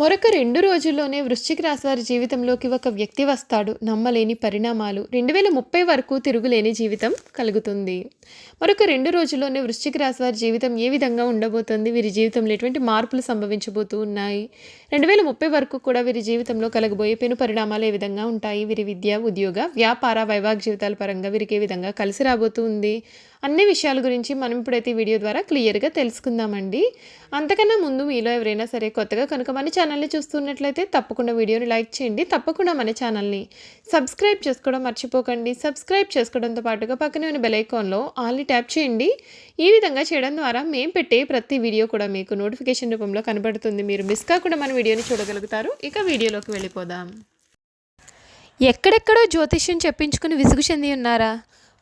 మరొక రెండు రోజుల్లోనే వృశ్చిక రాశి వారి జీవితంలోకి ఒక వ్యక్తి వస్తాడు. నమ్మలేని పరిణామాలు. రెండు వేల ముప్పై వరకు తిరుగులేని జీవితం కలుగుతుంది. మరొక రెండు రోజుల్లోనే వృశ్చిక రాశి వారి జీవితం ఏ విధంగా ఉండబోతుంది? వీరి జీవితంలో ఎటువంటి మార్పులు సంభవించబోతూ ఉన్నాయి? రెండు వేల ముప్పై వరకు కూడా వీరి జీవితంలో కలగబోయే పెను పరిణామాలు ఏ విధంగా ఉంటాయి? వీరి విద్య ఉద్యోగ వ్యాపార వైవాహిక జీవితాల పరంగా వీరికి ఏ విధంగా కలిసి రాబోతుంది అన్ని విషయాల గురించి మనం ఇప్పుడైతే ఈ వీడియో ద్వారా క్లియర్గా తెలుసుకుందామండి. అంతకన్నా ముందు మీలో ఎవరైనా సరే కొత్తగా కనుక మన ఛానల్ని చూస్తున్నట్లయితే తప్పకుండా వీడియోని లైక్ చేయండి. తప్పకుండా మన ఛానల్ని సబ్స్క్రైబ్ చేసుకోవడం మర్చిపోకండి. సబ్స్క్రైబ్ చేసుకోవడంతో పాటుగా పక్కనే ఉన్న బెలైకాన్లో ఆల్ని ట్యాప్ చేయండి. ఈ విధంగా చేయడం ద్వారా మేము పెట్టే ప్రతి వీడియో కూడా మీకు నోటిఫికేషన్ రూపంలో కనబడుతుంది. మీరు మిస్ కాకుండా మన వీడియోని చూడగలుగుతారు. ఇక వీడియోలోకి వెళ్ళిపోదాం. ఎక్కడెక్కడో జ్యోతిష్యం చెప్పించుకుని విసుగు చెంది ఉన్నారా?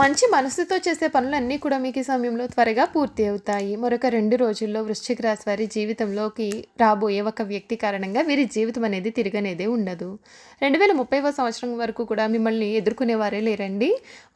మంచి మనసుతో చేసే పనులన్నీ కూడా మీకు ఈ సమయంలో త్వరగా పూర్తి అవుతాయి. మరొక రెండు రోజుల్లో వృశ్చిక రాశి వారి జీవితంలోకి రాబోయే ఒక వ్యక్తి కారణంగా వీరి జీవితం అనేది తిరగనేదే ఉండదు. రెండు వేల ముప్పైవ సంవత్సరం వరకు కూడా మిమ్మల్ని ఎదుర్కొనేవారే లేరండి.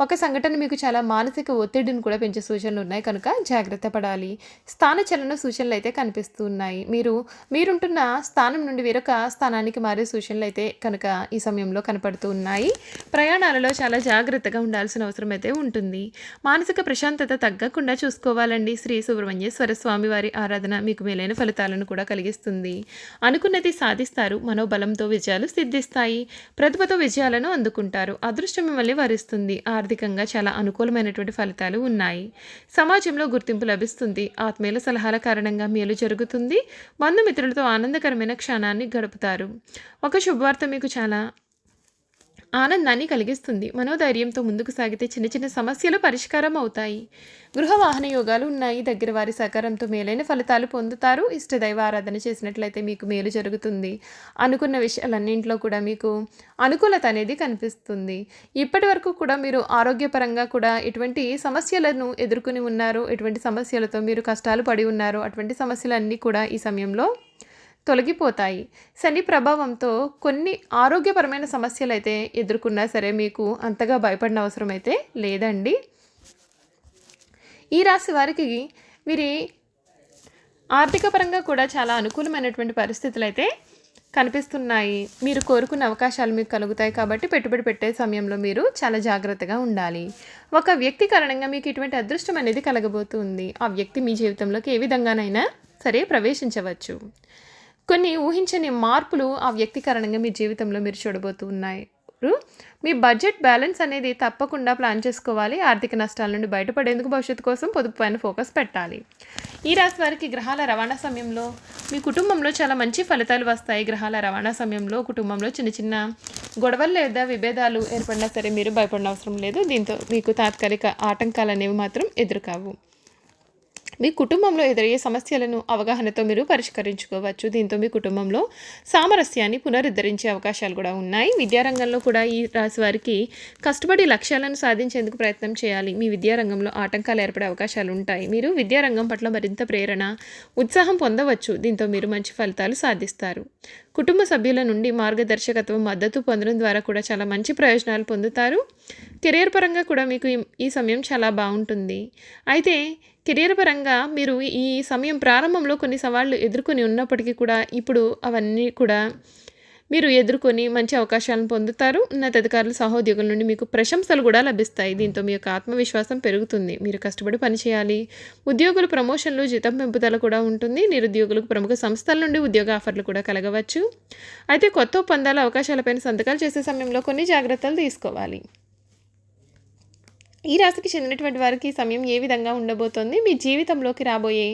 ఒక సంఘటన మీకు చాలా మానసిక ఒత్తిడిని కూడా పెంచే సూచనలు ఉన్నాయి. కనుక జాగ్రత్త పడాలి. స్థాన చలన సూచనలు అయితే కనిపిస్తూ ఉన్నాయి. మీరు మీరుంటున్న స్థానం నుండి వేరొక స్థానానికి మారే సూచనలు అయితే కనుక ఈ సమయంలో కనపడుతూ ఉన్నాయి. ప్రయాణాలలో చాలా జాగ్రత్తగా ఉండాల్సిన అవసరం అయితే ఉంటుంది. మానసిక ప్రశాంతత తగ్గకుండా చూసుకోవాలండి. శ్రీ సుబ్రహ్మణ్యేశ్వర స్వామి వారి ఆరాధన మీకు మేలైన ఫలితాలను కూడా కలిగిస్తుంది. అనుకున్నది సాధిస్తారు. మనోబలంతో విజయాలు సిద్ధిస్తాయి. ప్రతిభతో విజయాలను అందుకుంటారు. అదృష్టం మిమ్మల్ని వరిస్తుంది. ఆర్థికంగా చాలా అనుకూలమైనటువంటి ఫలితాలు ఉన్నాయి. సమాజంలో గుర్తింపు లభిస్తుంది. ఆత్మీయుల సలహాల కారణంగా మేలు జరుగుతుంది. బంధుమిత్రులతో ఆనందకరమైన క్షణాన్ని గడుపుతారు. ఒక శుభవార్త మీకు చాలా ఆనందాన్ని కలిగిస్తుంది. మనోధైర్యంతో ముందుకు సాగితే చిన్న చిన్న సమస్యలు పరిష్కారం అవుతాయి. గృహ వాహన యోగాలు ఉన్నాయి. దగ్గర వారి సహకారంతో మేలైన ఫలితాలు పొందుతారు. ఇష్టదైవ ఆరాధన చేసినట్లయితే మీకు మేలు జరుగుతుంది. అనుకున్న విషయాలన్నింటిలో కూడా మీకు అనుకూలత అనేది కనిపిస్తుంది. ఇప్పటి వరకు కూడా మీరు ఆరోగ్యపరంగా కూడా ఎటువంటి సమస్యలను ఎదుర్కొని ఉన్నారు ఎటువంటి సమస్యలతో మీరు కష్టాలు పడి ఉన్నారు అటువంటి సమస్యలన్నీ కూడా ఈ సమయంలో తొలగిపోతాయి. శని ప్రభావంతో కొన్ని ఆరోగ్యపరమైన సమస్యలు అయితే ఎదుర్కొన్నా సరే మీకు అంతగా భయపడిన అవసరం అయితే లేదండి. ఈ రాశి వారికి వీరి ఆర్థిక పరంగా కూడా చాలా అనుకూలమైనటువంటి పరిస్థితులు అయితే కనిపిస్తున్నాయి. మీరు కోరుకున్న అవకాశాలు మీకు కలుగుతాయి కాబట్టి పెట్టుబడి పెట్టే సమయంలో మీరు చాలా జాగ్రత్తగా ఉండాలి. ఒక వ్యక్తి కారణంగా మీకు ఇటువంటి అదృష్టం అనేది కలగబోతుంది. ఆ వ్యక్తి మీ జీవితంలోకి ఏ విధంగానైనా సరే ప్రవేశించవచ్చు. కొన్ని ఊహించని మార్పులు ఆ వ్యక్తి కారణంగా మీ జీవితంలో మీరు చూడబోతున్నాయి మీ బడ్జెట్ బ్యాలెన్స్ అనేది తప్పకుండా ప్లాన్ చేసుకోవాలి. ఆర్థిక నష్టాల నుండి బయటపడేందుకు భవిష్యత్తు కోసం పొదుపు పైన ఫోకస్ పెట్టాలి. ఈ రాశి వారికి గ్రహాల రవాణా సమయంలో మీ కుటుంబంలో చాలా మంచి ఫలితాలు వస్తాయి. గ్రహాల రవాణా సమయంలో కుటుంబంలో చిన్న చిన్న గొడవలు లేదా విభేదాలు ఏర్పడినా సరే మీరు భయపడిన అవసరం లేదు. దీంతో మీకు తాత్కాలిక ఆటంకాలు అనేవి మాత్రం ఎదురుకావు. మీ కుటుంబంలో ఎదురయ్యే సమస్యలను అవగాహనతో మీరు పరిష్కరించుకోవచ్చు. దీంతో మీ కుటుంబంలో సామరస్యాన్ని పునరుద్ధరించే అవకాశాలు కూడా ఉన్నాయి. విద్యారంగంలో కూడా ఈ రాశి వారికి కష్టపడి లక్ష్యాలను సాధించేందుకు ప్రయత్నం చేయాలి. మీ విద్యారంగంలో ఆటంకాలు ఏర్పడే అవకాశాలు ఉంటాయి. మీరు విద్యారంగం పట్ల మరింత ప్రేరణ ఉత్సాహం పొందవచ్చు. దీంతో మీరు మంచి ఫలితాలు సాధిస్తారు. కుటుంబ సభ్యుల నుండి మార్గదర్శకత్వం మద్దతు పొందడం ద్వారా కూడా చాలా మంచి ప్రయోజనాలు పొందుతారు. కెరీర్ పరంగా కూడా మీకు ఈ సమయం చాలా బాగుంటుంది. అయితే కెరీర్ పరంగా మీరు ఈ సమయం ప్రారంభంలో కొన్ని సవాళ్ళు ఎదుర్కొని ఉన్నప్పటికీ కూడా ఇప్పుడు అవన్నీ కూడా మీరు ఎదుర్కొని మంచి అవకాశాలను పొందుతారు. ఉన్నతాధికారుల సహోద్యోగుల నుండి మీకు ప్రశంసలు కూడా లభిస్తాయి. దీంతో మీ యొక్క ఆత్మవిశ్వాసం పెరుగుతుంది. మీరు కష్టపడి పనిచేయాలి. ఉద్యోగులు ప్రమోషన్లు జీతం పెంపుదల కూడా ఉంటుంది. నిరుద్యోగులకు ప్రముఖ సంస్థల నుండి ఉద్యోగ ఆఫర్లు కూడా కలగవచ్చు. అయితే కొత్త ఒప్పందాల అవకాశాలపైన సంతకాలు చేసే సమయంలో కొన్ని జాగ్రత్తలు తీసుకోవాలి. ఈ రాశికి చెందినటువంటి వారికి ఈ సమయం ఏ విధంగా ఉండబోతోంది? మీ జీవితంలోకి రాబోయే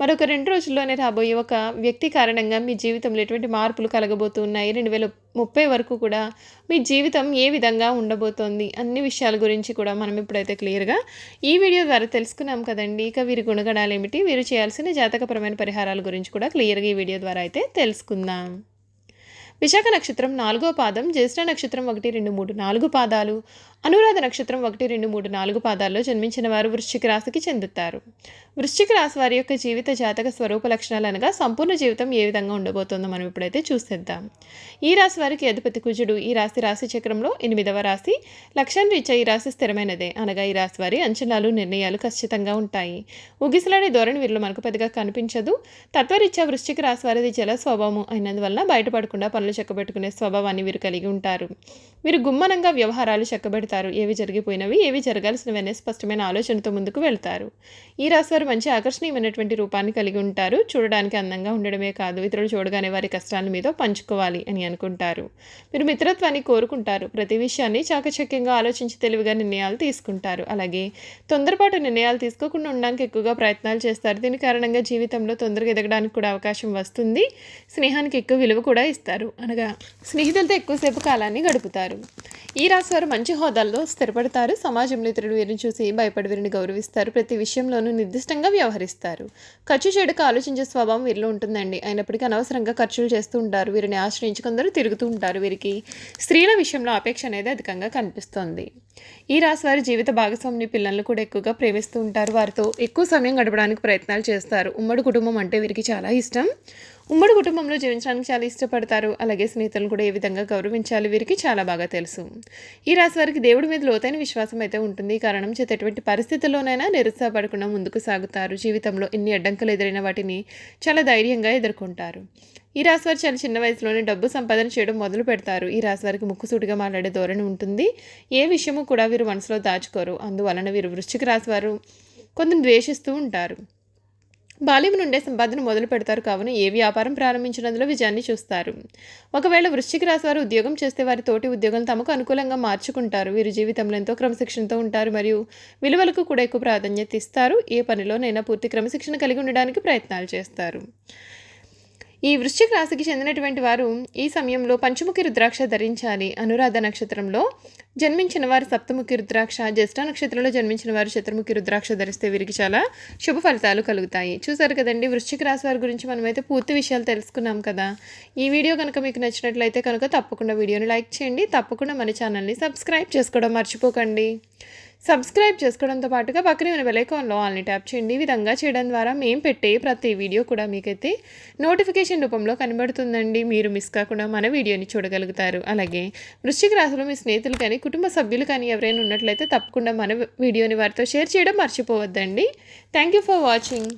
మరొక రెండు రోజుల్లోనే రాబోయే ఒక వ్యక్తి కారణంగా మీ జీవితంలో ఎటువంటి మార్పులు కలగబోతున్నాయి రెండు వేల ముప్పై వరకు కూడా మీ జీవితం ఏ విధంగా ఉండబోతోంది? అన్ని విషయాల గురించి కూడా మనం ఇప్పుడైతే క్లియర్గా ఈ వీడియో ద్వారా తెలుసుకున్నాం కదండి. ఇక వీరి గుణగణాలు ఏమిటి వీరు చేయాల్సిన జాతకపరమైన పరిహారాల గురించి కూడా క్లియర్గా ఈ వీడియో ద్వారా అయితే తెలుసుకుందాం. విశాఖ నక్షత్రం నాలుగో పాదం జ్యేష్ఠ నక్షత్రం ఒకటి రెండు మూడు నాలుగు పాదాలు అనురాధ నక్షత్రం ఒకటి రెండు మూడు నాలుగు పాదాల్లో జన్మించిన వారు వృశ్చిక రాశికి చెందుతారు. వృశ్చిక రాశి వారి యొక్క జీవిత జాతక స్వరూప లక్షణాలు అనగా సంపూర్ణ జీవితం ఏ విధంగా ఉండబోతుందో మనం ఇప్పుడైతే చూసేద్దాం. ఈ రాశి వారికి అధిపతి కుజుడు ఈ రాశి రాశి చక్రంలో ఎనిమిదవ రాశి లక్ష్యం రీచ్ ఈ రాశి స్థిరమైనదే. అనగా ఈ రాశి వారి అంచనాలు నిర్ణయాలు ఖచ్చితంగా ఉంటాయి. ఉగిసలాడే ధోరణి వీరిలో మనకు పెద్దగా కనిపించదు. తత్వరీత్యా వృశ్చిక రాశి వారిది జల స్వభావం అయినందువల్ల బయటపడకుండా పనులు చెక్కబెట్టుకునే స్వభావాన్ని వీరు కలిగి ఉంటారు. వీరు గుమ్మనంగా వ్యవహారాలు చెక్కబెడతారు. ఏవి జరిగిపోయినవి ఏవి జరగాల్సినవి అనే స్పష్టమైన ఆలోచనతో ముందుకు వెళ్తారు. ఈ రాశి వారు మంచి ఆకర్షణీయమైనటువంటి రూపాన్ని కలిగి ఉంటారు. చూడడానికి అందంగా ఉండడమే కాదు ఇతరులు చూడగానే వారి కష్టాల మీద పంచుకోవాలి అని అనుకుంటారు. మీరు మిత్రత్వాన్ని కోరుకుంటారు. ప్రతి విషయాన్ని చాకచక్యంగా ఆలోచించి తెలివిగా నిర్ణయాలు తీసుకుంటారు. అలాగే తొందరపాటు నిర్ణయాలు తీసుకోకుండా ఉండడానికి ఎక్కువగా ప్రయత్నాలు చేస్తారు. దీని కారణంగా జీవితంలో తొందరగా ఎదగడానికి కూడా అవకాశం వస్తుంది. స్నేహానికి ఎక్కువ విలువ కూడా ఇస్తారు. అనగా స్నేహితులతో ఎక్కువసేపు కాలాన్ని గడుపుతారు. ఈ రాశి వారు మంచి హోదాల్లో స్థిరపడతారు. సమాజంలో ఇతరులు వీరిని చూసి భయపడి వీరిని గౌరవిస్తారు. ప్రతి విషయంలోనూ నిర్దిష్ట నిర్దిష్టంగా వ్యవహరిస్తారు. ఖర్చు చేయడానికి ఆలోచించే స్వభావం వీరిలో ఉంటుందండి. అయినప్పటికీ అనవసరంగా ఖర్చులు చేస్తూ ఉంటారు. వీరిని ఆశ్రయించి కొందరు తిరుగుతూ ఉంటారు. వీరికి స్త్రీల విషయంలో అపేక్ష అనేది అధికంగా కనిపిస్తుంది. ఈ రాశి వారి జీవిత భాగస్వామిని పిల్లలను కూడా ఎక్కువగా ప్రేమిస్తూ ఉంటారు. వారితో ఎక్కువ సమయం గడపడానికి ప్రయత్నాలు చేస్తారు. ఉమ్మడి కుటుంబం అంటే వీరికి చాలా ఇష్టం. ఉమ్మడి కుటుంబంలో జీవించడానికి చాలా ఇష్టపడతారు. అలాగే స్నేహితులను కూడా ఏ విధంగా గౌరవించాలి వీరికి చాలా బాగా తెలుసు. ఈ రాశి వారికి దేవుడి మీద లోతైన విశ్వాసం అయితే ఉంటుంది. ఈ కారణం చేత ఎటువంటి పరిస్థితుల్లోనైనా నిరుత్సాహపడకుండా ముందుకు సాగుతారు. జీవితంలో ఎన్ని అడ్డంకులు ఎదురైన వాటిని చాలా ధైర్యంగా ఎదుర్కొంటారు. ఈ రాశి వారు చాలా చిన్న వయసులోనే డబ్బు సంపాదన చేయడం మొదలు పెడతారు. ఈ రాశి వారికి ముక్కుసూటిగా మాట్లాడే ధోరణి ఉంటుంది. ఏ విషయము కూడా వీరు మనసులో దాచుకోరు. అందువలన వీరు వృశ్చిక రాశి వారు కొందరు ద్వేషిస్తూ ఉంటారు. బాల్యం నుండే సంపాదన మొదలు పెడతారు కావున ఏ వ్యాపారం ప్రారంభించినందులో విజయాన్ని చూస్తారు. ఒకవేళ వృశ్చిక రాశి వారు ఉద్యోగం చేస్తే వారి తోటి ఉద్యోగం తమకు అనుకూలంగా మార్చుకుంటారు. వీరు జీవితంలో ఎంతో క్రమశిక్షణతో ఉంటారు మరియు విలువలకు కూడా ఎక్కువ ప్రాధాన్యత ఇస్తారు. ఏ పనిలోనైనా పూర్తి క్రమశిక్షణ కలిగి ఉండడానికి ప్రయత్నాలు చేస్తారు. ఈ వృశ్చిక రాశికి చెందినటువంటి వారు ఈ సమయంలో పంచముఖి రుద్రాక్ష ధరించాలి. అనురాధ నక్షత్రంలో జన్మించిన వారు సప్తముఖి రుద్రాక్ష జ్యేష్ఠ నక్షత్రంలో జన్మించిన వారు చతుర్ముఖి రుద్రాక్ష ధరిస్తే వీరికి చాలా శుభ ఫలితాలు కలుగుతాయి. చూసారు కదండి వృశ్చిక రాశి వారి గురించి మనమైతే పూర్తి విషయాలు తెలుసుకున్నాం కదా. ఈ వీడియో కనుక మీకు నచ్చినట్లయితే కనుక తప్పకుండా వీడియోని లైక్ చేయండి. తప్పకుండా మన ఛానల్ని సబ్స్క్రైబ్ చేసుకోవడం మర్చిపోకండి. సబ్స్క్రైబ్ చేసుకోవడంతో పాటుగా పక్కనే ఉన్న బెలైకాన్లో ఆల్ని ట్యాప్ చేయండి. ఈ విధంగా చేయడం ద్వారా మేము పెట్టే ప్రతి వీడియో కూడా మీకైతే నోటిఫికేషన్ రూపంలో కనబడుతుందండి. మీరు మిస్ కాకుండా మన వీడియోని చూడగలుగుతారు. అలాగే వృశ్చిక రాశిలో మీ స్నేహితులు కానీ కుటుంబ సభ్యులు కానీ ఎవరైనా ఉన్నట్లయితే తప్పకుండా మన వీడియోని వారితో షేర్ చేయడం మర్చిపోవద్దండి. Thank you for watching